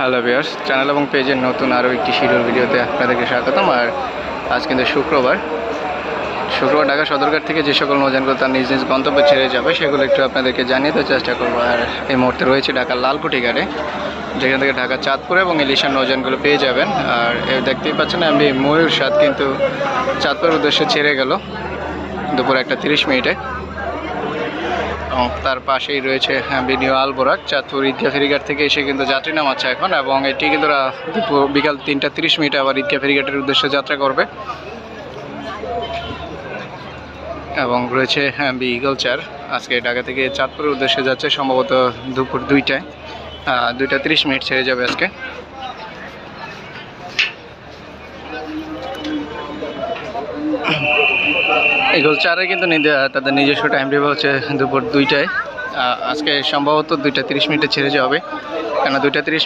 Hello বিয়ার্স channel এবং পেজের নতুন আরও একটি শিডিউল ভিডিওতে আপনাদেরকে স্বাগতম। আর আজ কিন্তু শুক্রবার। শুক্রবার ঢাকা সদরঘাট থেকে যে সকল নৌযানগুলো তার নিজ নিজ গন্তব্যে ছেড়ে যাবে, সেগুলো একটু আপনাদেরকে জানিয়ে দেওয়ার চেষ্টা করব। আর এই মুহূর্তে রয়েছে ঢাকার লালকুঠি ঘাটে, যেখান থেকে ঢাকা চাঁদপুর এবং ইলিশার নৌযানগুলো পেয়ে যাবেন। আর দেখতেই পাচ্ছেন, আমি ময়ূর সাত কিন্তু চাঁদপুরের উদ্দেশ্যে ছেড়ে গেল দুপুর একটা তিরিশ মিনিটে। তার পাশেই রয়েছে হ্যাঁ, বিনিউ আলবোরাক। চাঁদপুর ঈদগা ফেরিঘাট থেকে এসে কিন্তু যাত্রী নামাচ্ছে এখন এবং এটি কিন্তু বিকাল তিনটা তিরিশ মিনিটে আবার ঈদগা ফেরিঘাটের উদ্দেশ্যে যাত্রা করবে। এবং রয়েছে হ্যাঁ বি ইগল চার আজকে ঢাকা থেকে চাঁদপুরের উদ্দেশ্যে যাচ্ছে সম্ভবত দুপুর দুইটায়। দুইটা তিরিশ মিনিট ছেড়ে যাবে আজকে। ইগল চারে কিন্তু তাদের নিজস্ব টাইম টেবিল হচ্ছে দুপুর দুইটায়। আজকে সম্ভবত দুইটা তিরিশ মিনিটে ছেড়ে যাবে কেন দুইটা তিরিশ